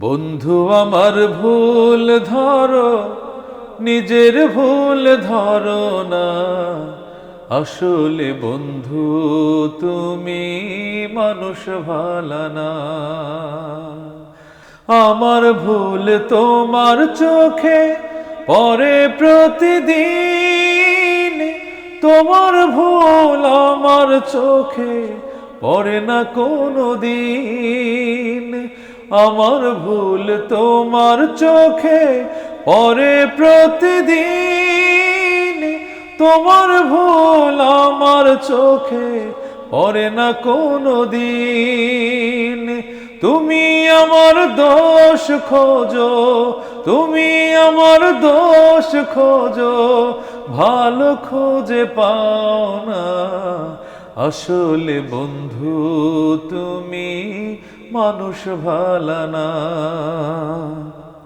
বন্ধু আমার ভুল ধরো, নিজের ভুল ধরো না। আসলে বন্ধু, তুমি মানুষ ভালানা আমার ভুল তোমার চোখে পরে প্রতিদিন। তোমার ভুল আমার চোখে পরে না কোনো দিন আমার ভুল তোমার চোখে পরে প্রতিদিন। তোমার ভুল আমার চোখে পরে না কোনো দিন তুমি আমার দোষ খোঁজো, তুমি আমার দোষ খোঁজো, ভালো খোঁজে পাও না। আসলে বন্ধু তুমি মানুষ ভালানা